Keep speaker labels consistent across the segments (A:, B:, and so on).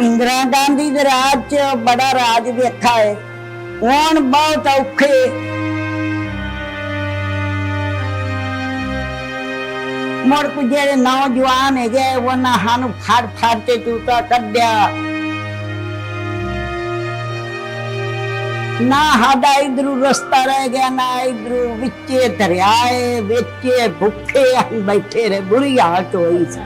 A: ਇੰਦਰਾ ਗਾਂਧੀ ਦੇ ਰਾਜ ਚ ਬੜਾ ਰਾਜ ਵੇਖਾ ਹੈ ਹੁਣ ਬਹੁਤ ਔਖੇ ਮੁੜ ਕੁ ਜਿਹੜੇ ਨੌਜਵਾਨ ਹੈਗੇ ਉਹਨਾਂ ਸਾਨੂੰ ਫੜ ਫੜ ਕੇ ਚੂਤਾ ਕੱਢਿਆ। ਨਾ ਸਾਡਾ ਇਧਰੂ ਰਸਤਾ ਰਹਿ ਗਿਆ, ਨਾ ਇਧਰੂ ਵਿੱਚੇ ਦਰਿਆਏ ਵਿੱਚੇ ਭੁੱਖੇ ਬੈਠੇ ਰਹੇ, ਬੁਰੀ ਹਾਲਤ ਹੋਈ ਸੀ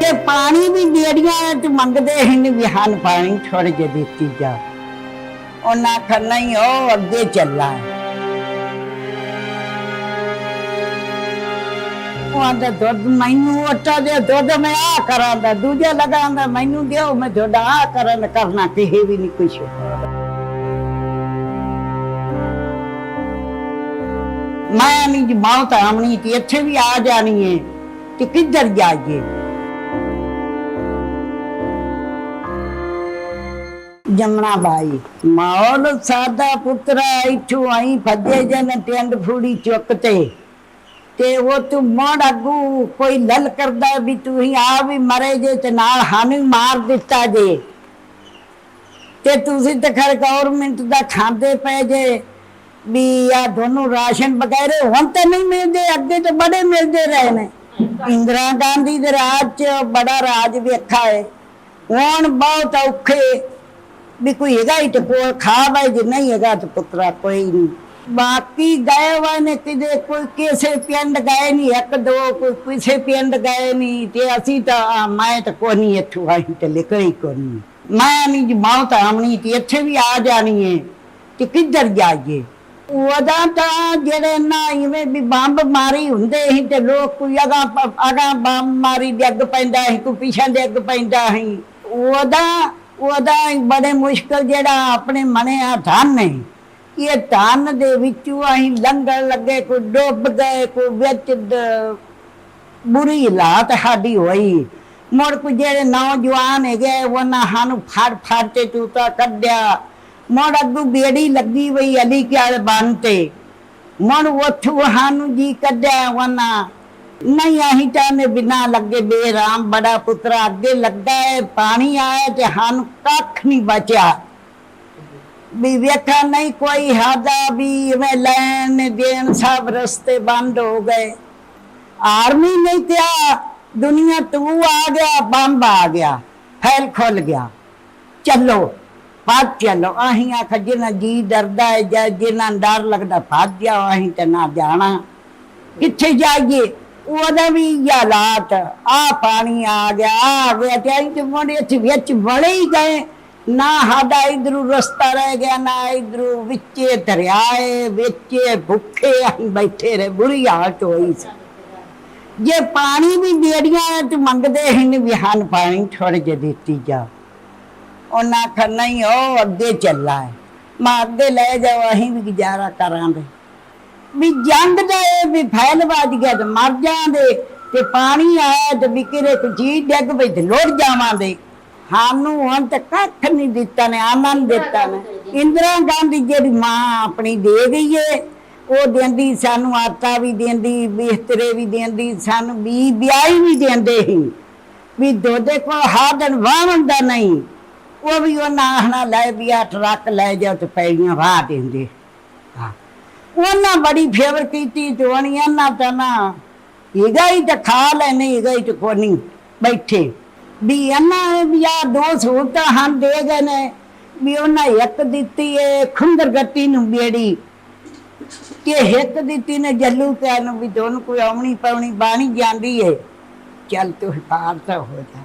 A: ਤੇ ਪਾਣੀ ਵੀ ਦੇੜੀਆਂ ਤੇ ਮੰਗਦੇ ਹਨ ਵੀ ਹਨ ਪਾਣੀ ਥੋੜੇ ਜਿਹੇ ਦਿੱਤੀ ਜਾ। ਉਹਨਾਂ ਆਖਿਆ, ਨਹੀਂ, ਉਹ ਅੱਗੇ ਚੱਲਾ ਹੈ। ਦੁੱਧ ਮੈਨੂੰ ਆਟਾ ਦੇ ਦੁੱਧ ਮੈਂ ਆ ਕਰਾਂਦਾ, ਦੂਜਾ ਲਗਾਉਂਦਾ, ਮੈਨੂੰ ਦਿਓ, ਮੈਂ ਤੁਹਾਡਾ ਆ ਕਰਨ ਕਰਨਾ, ਕਿਸੇ ਵੀ ਨਹੀਂ ਕੁਛ। ਮੈਂ ਨਹੀਂ ਜੀ ਮੌਤ ਆਮਣੀ ਤੇ ਇੱਥੇ ਵੀ ਆ ਜਾਣੀ ਹੈ ਤੇ ਕਿੱਧਰ ਜਾਈਏ? ਜਮਨਾ ਬਾਈ। ਮਾਹੌਲ ਸਾਦਾ ਪੁੱਤਰਾ ਇਥੋਂ ਆਈ ਭੱਜੇ ਜਨ ਟੈਂਡ ਫੂੜੀ ਚੁੱਕ ਤੇ। ਤੇ ਉਹ ਤੂੰ ਮੋੜ ਅਗੂ ਕੋਈ ਲਲ ਕਰਦਾ ਵੀ ਤੂੰ ਹੀ ਆ ਵੀ ਮਰੇ ਜੇ ਤੇ ਨਾਲ ਸਾਨੂੰ ਮਾਰ ਦਿੱਤਾ ਜੇ। ਤੇ ਤੁਸੀਂ ਤਾਂ ਖਰ ਗਵਰਨਮੈਂਟ ਦਾ ਖਾਂਦੇ ਪਏ ਜੇ। ਵੀ ਆ ਦੋਨੋਂ ਰਾਸ਼ਨ ਵਗੈਰੇ ਹੁਣ ਤਾਂ ਨਹੀਂ ਮਿਲਦੇ, ਅੱਗੇ ਤਾਂ ਬੜੇ ਮਿਲਦੇ ਰਹੇ ਨੇ। ਇੰਦਰਾ ਗਾਂਧੀ ਦੇ ਰਾਜ ਚ ਬੜਾ ਰਾਜ ਵੇਖਾ ਹੈ ਹੁਣ ਬਹੁਤ ਔਖੇ। ਵੀ ਕੋਈ ਹੈਗਾ ਹੀ ਤੇ ਕੋਲ ਖਾ ਬਾਈ ਜੇ ਨਹੀਂ ਹੈਗਾ ਤੇ ਪੁੱਤਰਾ ਕੋਈ ਨਹੀਂ। ਬਾਕੀ ਗਏ ਹੋਏ ਨੇ ਕਿਤੇ ਕੋਈ ਕਿਸੇ ਪਿੰਡ ਗਏ ਨਹੀਂ ਇੱਕ ਦੋ ਕੋਈ ਕਿਸੇ ਪਿੰਡ ਗਏ ਨਹੀਂ ਤੇ ਅਸੀਂ ਤਾਂ ਮੈਂ ਤਾਂ ਕੋਈ ਨਹੀਂ ਇੱਥੋਂ ਆਈ ਤੇ ਲਿਖਈ ਕੋਈ ਨਹੀਂ ਮੈਂ ਨਹੀਂ ਮੌਤ ਆਮਣੀ ਤੇ ਇੱਥੇ ਵੀ ਆ ਜਾਣੀ ਏ ਤੇ ਕਿੱਧਰ ਜਾਈਏ। ਉਹਦਾ ਤਾਂ ਜਿਹੜੇ ਨਾ ਇਵੇਂ ਵੀ ਬੰਬ ਮਾਰੀ ਹੁੰਦੇ ਸੀ ਤੇ ਲੋਕ ਕੋਈ ਅਗਾ ਅਗਾ ਬੰਬ ਮਾਰੀ ਡਿੱਗ ਪੈਂਦਾ ਸੀ, ਕੋਈ ਪਿਛਾਂ ਡਿੱਗ ਪੈਂਦਾ ਸੀ। ਉਹਦਾ ਉਹਦਾ ਬੜੇ ਮੁਸ਼ਕਲ ਜਿਹੜਾ ਆਪਣੇ ਮਨੇ ਆ ਧਨ ਨੇ। ਇਹ ਧਨ ਦੇ ਵਿੱਚੋਂ ਅਸੀਂ ਲੰਗਰ ਲੱਗੇ, ਕੋਈ ਡੁੱਬ ਗਏ, ਕੋਈ ਵਿੱਚ ਬੁਰੀ ਹਾਲਤ ਸਾਡੀ ਹੋਈ। ਮੁੜ ਕੋ ਜਿਹੜੇ ਨੌਜਵਾਨ ਹੈਗੇ, ਉਹਨਾਂ ਸਾਨੂੰ ਫੜ ਫੜ ਕੇ ਤੂਤਾ ਕੱਢਿਆ। ਮੁੜ ਅੱਗੂ ਬੇੜੀ ਲੱਗੀ ਹੋਈ ਅਲੀ ਕਿਆਲ ਬੰਨ ਤੇ। ਮੁੜ ਉੱਥੋਂ ਸਾਨੂੰ ਜੀ ਕੱਢਿਆ ਉਹਨਾਂ। ਨਹੀਂ, ਅਸੀਂ ਤਾਂ ਨੇ ਬਿਨਾ ਲੱਗੇ ਬੇਰਾਮ ਬੜਾ ਪੁੱਤਰਾ, ਅੱਗੇ ਲੱਗਾ ਹੈ, ਪਾਣੀ ਆਇਆ ਤੇ ਸਾਨੂੰ ਕੱਖ ਨਹੀਂ ਬਚਿਆ। ਵੀ ਵੇਖਾ ਨਹੀਂ ਕੋਈ ਹਾਦਾ ਵੀ ਮੈਂ ਲੈਣ ਦੇਣ ਸਭ ਰਸਤੇ ਬੰਦ ਹੋ ਗਏ। ਆਰਮੀ ਨਹੀਂ ਕਿਹਾ ਦੁਨੀਆ ਤੂੰ ਆ ਗਿਆ, ਬੰਬ ਆ ਗਿਆ, ਫੈਲ ਖੁੱਲ ਗਿਆ। ਚੱਲੋ, ਭੱਜ ਚੱਲੋ, ਅਸੀਂ ਆਖ ਜਿਨਾ ਜੀ ਡਰਦਾ ਹੈ ਜਾਂ ਜਿਨਾ ਡਰ ਲੱਗਦਾ, ਭੱਜ ਜਾ ਅਸੀਂ ਤੇ ਨਾ ਜਾਣਾ। ਕਿੱਥੇ ਜਾਈਏ? ਉਹਦਾ ਵੀ ਹਾਲਾਤ ਆ ਪਾਣੀ ਆ ਗਿਆ ਆ ਗਿਆ ਤੇ ਅਸੀਂ ਤੇ ਵਿੱਚ ਵੜੇ ਹੀ ਗਏ। ਨਾ ਸਾਡਾ ਇਧਰੋਂ ਰਸਤਾ ਰਹਿ ਗਿਆ, ਨਾ ਇਧਰੂ ਵਿੱਚੇ ਦਰਿਆਏ, ਵਿੱਚੇ ਭੁੱਖੇ ਬੈਠੇ ਰਹੇ, ਬੁਰੀ ਹਾਲਤ ਹੋਈ ਸੀ। ਜੇ ਪਾਣੀ ਵੀ ਦੇੜੀਆਂ ਤੇ ਮੰਗਦੇ ਹਨ ਵੀ ਹਨ ਪਾਣੀ ਥੋੜੇ ਜਿਹੇ ਦਿੱਤੀ ਜਾ ਉਹਨਾਂ ਆਖਿਆ, ਨਹੀਂ, ਉਹ ਅੱਗੇ ਚੱਲਾ ਹੈ ਮੈਂ ਅੱਗੇ ਲੈ ਜਾਓ, ਅਸੀਂ ਵੀ ਗੁਜ਼ਾਰਾ ਕਰਾਂਗੇ। ਵੀ ਜੰਗ ਦਾ ਇਹ ਵੀ ਫੈਲ ਵੱਜ ਗਿਆ ਤੇ ਮਰ ਜਾਂਦੇ ਤੇ ਪਾਣੀ ਆਇਆ ਤੇ ਵੀ ਕਿਰੇ ਕੋ ਜੀ ਡਿੱਗ ਪਈ ਤੇ ਲੋੜ ਜਾਵਾਂਦੇ ਸਾਨੂੰ ਹੁਣ ਤੱਕ ਕੱਖ ਨਹੀਂ ਦਿੱਤਾ ਨੇ, ਆਨੰਦ ਦਿੱਤਾ ਨੇ। ਇੰਦਰਾ ਗਾਂਧੀ ਜਿਹੜੀ ਮਾਂ ਆਪਣੀ ਦੇ ਗਈ ਏ, ਉਹ ਦਿੰਦੀ ਸਾਨੂੰ ਆਟਾ ਵੀ ਦਿੰਦੀ, ਬਿਸਤਰੇ ਵੀ ਦਿੰਦੀ, ਸਾਨੂੰ ਵੀ ਵਿਆਹੀ ਵੀ ਦਿੰਦੇ ਸੀ। ਵੀ ਦੋਦੇ ਕੋ ਹਾਦਨ ਵਾਹਣ ਦਾ ਨਹੀਂ। ਉਹ ਵੀ ਉਹ ਨਾ ਨਾਹਣਾ ਲੈ ਵੀ ਆ ਟਰੱਕ ਲੈ ਜਾਓ ਤੇ ਪੈੜੀਆਂ ਵਾਹ ਦਿੰਦੇ। ਉਹਨਾਂ ਬੜੀ ਫੇਵਰ ਕੀਤੀ ਜਵਾਨੀਆਂ ਨਾ ਤਾਂ ਨਾ। ਇਹਗਾ ਹੀ ਤਾਂ ਖਾ ਲੈਨੇ ਇਹਗਾ ਹੀ ਤਾਂ ਬੈਠੇ। ਵੀ ਇਹਨਾਂ ਵੀ ਆ ਦੋ ਸਹੂਲਤਾਂ ਹਨ, ਦੇ ਗਏ ਨੇ। ਵੀ ਉਹਨਾਂ ਇੱਕ ਦਿੱਤੀ ਏ ਖੁੰਦਰ ਗੱਤੀ ਨੂੰ ਬੇੜੀ। ਕਿ ਇੱਕ ਦਿੱਤੀ ਨੇ ਜੱਲੂ ਪਿਆ ਵੀ ਦੋਨ ਕੋਈ ਆਉਣੀ ਪਾਉਣੀ ਬਾਣੀ ਜਾਂਦੀ ਏ। ਚੱਲ ਤੂੰ ਪਾਰ ਤਾਂ ਹੋ ਜਾ।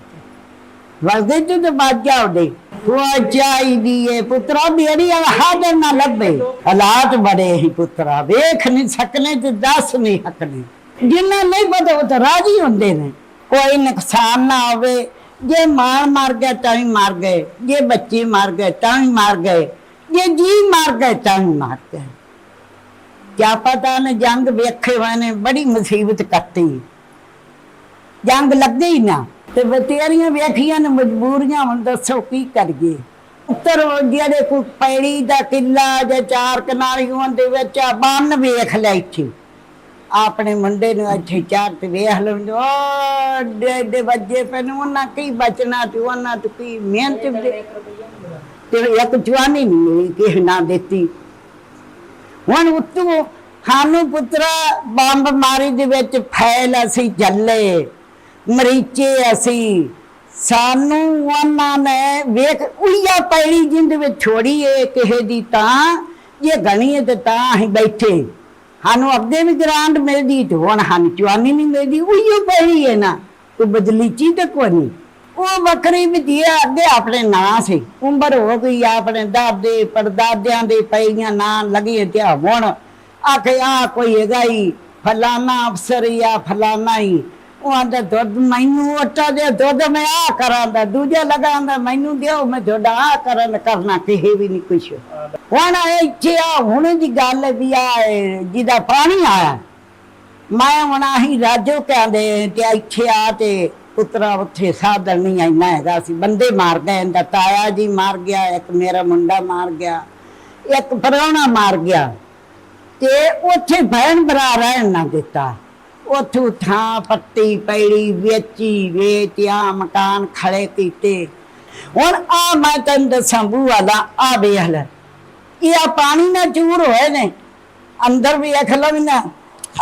A: ਵਰਦੇ ਤੂੰ ਤੇ ਬਾਜ ਜਾਉਦੇ ਉਹ ਚਾਹੀਦੀ ਏ ਪੁੱਤਰਾ ਬੇੜੀ ਹਾਜ਼ਰ ਨਾ ਲੱਭੇ। ਹਾਲਾਤ ਬੜੇ ਹੀ ਪੁੱਤਰਾ, ਵੇਖ ਨਹੀਂ ਸਕਨੇ ਤੇ ਦੱਸ ਨਹੀਂ ਸਕਨੇ ਜਿੰਨਾ ਨਹੀਂ ਪਤਾ ਉਹ ਤਾਂ ਰਾਜੀ ਹੁੰਦੇ ਨੇ। ਕੋਈ ਨੁਕਸਾਨ ਨਾ ਹੋਵੇ। ਜੇ ਮਾਂ ਮਰ ਗਿਆ ਤਾਂ ਹੀ ਮਰ ਗਏ। ਜੇ ਬੱਚੇ ਮਰ ਗਏ ਤਾਂ ਹੀ ਮਰ ਗਏ। ਜੇ ਜੀ ਮਰ ਗਏ ਤਾਂ ਹੀ ਮਰ ਗਏ। ਕਿਆ ਪਤਾ ਨੇ ਜੰਗ ਵੇਖੇ ਹੋਏ ਨੇ, ਬੜੀ ਮੁਸੀਬਤ ਕੱਟੀ। ਜੰਗ ਲੱਗੇ ਹੀ ਨਾ। ਤੇ ਬਤੇਰੀਆਂ ਵੇਖੀਆਂ ਨੇ, ਮਜਬੂਰੀਆਂ ਹੁਣ ਦੱਸੋ ਕੀ ਕਰੀਏ? ਉੱਤਰ ਜਿਹੜੇ ਕੋਈ ਪੈੜੀ ਦਾ ਕਿੱਲਾ ਜਾਂ ਚਾਰ ਕਨਾਲੀਆਂ ਦੇ ਵਿੱਚ ਆ, ਬੰਨ ਵੇਖ ਲੈ ਇੱਥੇ। ਆਪਣੇ ਮੁੰਡੇ ਨੂੰ ਇੱਥੇ ਚਾਰ ਤੇ ਵੇਖ ਲੈਂਦੇ ਡੇ ਡੇ ਵੱਜੇ ਪੈਨ ਉਹਨਾਂ ਕੀ ਬਚਣਾ ਤੇ ਉਹਨਾਂ ਤੇ ਕੀ ਮਿਹਨਤ ਦੇ ਤੇ ਇੱਕ ਜਵਾਨੀ ਨਹੀਂ ਮਿਲੀ, ਕਿਸੇ ਨਾ ਦਿੱਤੀ। ਹੁਣ ਉਤੋਂ ਸਾਨੂੰ ਪੁੱਤਰਾ, ਬੰਬ ਮਾਰੀ ਦੇ ਵਿੱਚ ਫੈਲ ਅਸੀਂ ਜੱਲੇ ਮਰੀਚੇ ਅਸੀਂ। ਸਾਨੂੰ ਉਹਨਾਂ ਨੇ ਵੇਖ, ਉਈਆ ਪੈੜੀ ਜਿੰਦ ਵਿੱਚ ਛੋੜੀ ਕਿਸੇ ਦੀ ਤਾਂ, ਜੇ ਗਣੀ ਤੇ ਤਾਂ ਅਸੀਂ ਬੈਠੇ। ਸਾਨੂੰ ਅੱਗੇ ਵੀ ਗ੍ਰਾਂਟ ਮਿਲਦੀ ਤੇ ਹੁਣ ਸਾਨੂੰ ਚਵਾਨੀ ਨਹੀਂ ਮਿਲਦੀ, ਉਈਓ ਪੈੜੀ ਹੈ ਨਾ। ਕੋਈ ਬਦਲੀ ਚੀਜ਼ ਤੇ ਕੋਈ ਨਹੀਂ। ਉਹ ਵੱਖਰੀ ਵੀ ਦੀ ਅੱਗੇ ਆਪਣੇ ਨਾਂ ਸੀ। ਉਮਰ ਹੋ ਗਈ ਆਪਣੇ ਦਾਦੇ, ਪੜਦਾਦਿਆਂ ਦੇ ਪਈਆਂ ਨਾਂ ਲਗੇ ਤੇ ਹੁਣ ਆਖੇ ਆ ਕੋਈ ਹੈਗਾ ਹੀ ਫਲਾਨਾ ਅਫਸਰ ਜਾਂ ਫਲਾਨਾ ਹੀ ਉਹ ਆਂਦਾ, ਦੁੱਧ ਮੈਨੂੰ ਆਟਾ ਦੇ, ਦੁੱਧ ਮੈਂ ਆ ਕਰਾਂਦਾ, ਦੂਜਾ ਲਗਾਉਂਦਾ ਮੈਨੂੰ ਦਿਓ, ਮੈਂ ਤੁਹਾਡਾ ਆ ਕਰਨ ਕਰਨਾ ਕਿਹੇ ਵੀ ਨਹੀਂ ਕੁਛ। ਹੁਣ ਇੱਥੇ ਆ, ਹੁਣ ਦੀ ਗੱਲ ਵੀ ਆ, ਜਿਹਦਾ ਪਾਣੀ ਆਇਆ। ਮੈਂ ਹੁਣ ਆਹੀ ਰਾਜੋ ਕਹਿੰਦੇ, ਤੇ ਇੱਥੇ ਆ ਤੇ ਪੁੱਤਰਾ ਉੱਥੇ ਸਾਧਨ ਨਹੀਂ ਇੰਨਾ ਹੈਗਾ ਸੀ, ਬੰਦੇ ਮਾਰ ਗਏ, ਇਹਦਾ ਤਾਇਆ ਜੀ ਮਾਰ ਗਿਆ, ਇੱਕ ਮੇਰਾ ਮੁੰਡਾ ਮਾਰ ਗਿਆ, ਇੱਕ ਪਰੌਣਾ ਮਾਰ ਗਿਆ, ਤੇ ਉੱਥੇ ਭੈਣ ਭਰਾ ਰਹਿਣ ਨਾ ਦਿੱਤਾ। ਉੱਥੋਂ ਥਾਂ ਪੱਟੀ ਪੈੜੀ ਵੇਚੀ ਵੇਚਿਆ ਮਕਾਨ ਖੜੇ ਕੀਤੇ। ਹੁਣ ਆ ਮੈਂ ਤੈਨੂੰ ਦੱਸਾਂ ਬੂਆ ਦਾ, ਆ ਵੇਖ ਲੈ। ਇਹ ਆ ਪਾਣੀ ਨਾਲ ਚੂਰ ਹੋਏ ਨੇ। ਅੰਦਰ ਵੀ ਅਖ ਲਵਨਾ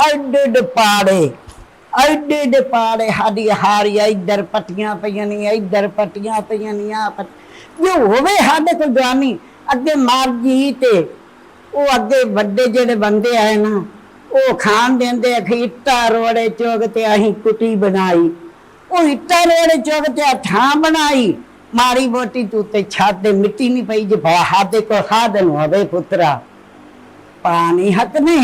A: ਐਡੇ ਐਡੇ ਪਾੜੇ, ਐਡੇ ਐਡੇ ਪਾੜੇ, ਸਾਡੀ ਹਾਰੀ ਇੱਧਰ ਪੱਟੀਆਂ ਪਈਆਂ ਨਹੀਂ ਇੱਧਰ ਪੱਟੀਆਂ ਪਈਆਂ ਨਹੀਂ ਆ ਜੋ ਹੋਵੇ ਸਾਡੇ ਕੋਲ ਜਵਾਨੀ ਅੱਗੇ ਮਾਰ ਜੀ ਤੇ, ਉਹ ਅੱਗੇ ਵੱਡੇ ਜਿਹੜੇ ਬੰਦੇ ਆਏ ਨਾ ਉਹ ਖਾਣ ਦਿੰਦੇ ਅਖੀ ਇੱਟਾਂ ਰੋੜੇ ਚੋਗ ਤੇ ਅਸੀਂ ਕੁੱਟੀ ਬਣਾਈ। ਉਹ ਇੱਟਾਂ ਰੋੜੇ ਚੋਗ ਤੇ ਆਹ ਬਣਾਈ। ਮਾਰੀ ਮੋਟੀ ਤੂੰ ਤੇ ਛੱਡ ਦੇ ਮਿੱਟੀ ਨਹੀਂ ਪਈ ਜੇ ਸਾਡੇ ਕੋ ਸਾਧਨ ਹੋਵੇ ਪੁੱਤਰਾ। ਪਾਣੀ ਹੱਕ ਨੇ,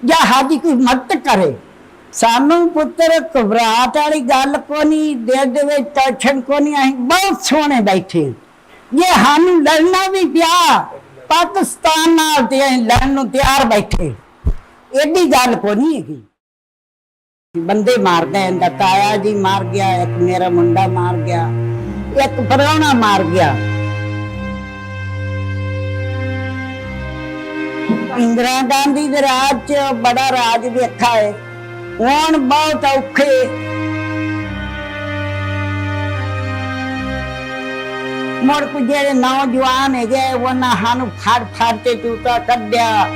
A: ਜਾਂ ਸਾਡੀ ਕੋਈ ਮਦਦ ਕਰੇ। ਸਾਨੂੰ ਪੁੱਤਰ ਘਬਰਾਟ ਵਾਲੀ ਗੱਲ ਕੋ ਨਹੀਂ ਦੇ ਦੇਵੇ ਟੈਨਸ਼ਨ ਕੋ ਨਹੀਂ, ਅਸੀਂ ਬਹੁਤ ਸੋਹਣੇ ਬੈਠੇ ਜੇ ਸਾਨੂੰ ਲੜਨਾ ਵੀ ਪਿਆ, ਪਾਕਿਸਤਾਨ ਨਾਲ ਤੇ ਅਸੀਂ ਲੜਨ ਨੂੰ ਤਿਆਰ ਬੈਠੇ। ਐਡੀ ਗੱਲ ਕੋ ਹੈਗੀ। ਬੰਦੇ ਮਾਰ ਗਏ ਇਹਦਾ ਤਾਇਆ ਜੀ ਮਾਰ ਗਿਆ, ਇੱਕ ਮੇਰਾ ਮੁੰਡਾ ਮਾਰ ਗਿਆ, ਇੱਕ ਪਰੌਣਾ ਮਾਰ ਗਿਆ। ਇੰਦਰਾ ਗਾਂਧੀ ਦੇ ਰਾਜ ਚ ਬੜਾ ਰਾਜ ਵੇਖਾ ਹੈ ਹੁਣ ਬਹੁਤ ਔਖੇ। ਮੁੜ ਕੁ ਜਿਹੜੇ ਨੌਜਵਾਨ ਹੈਗੇ ਉਹਨਾਂ ਸਾਨੂੰ ਫੜ ਫੜ ਕੇ ਟੂਟਾ ਕੱਢਿਆ।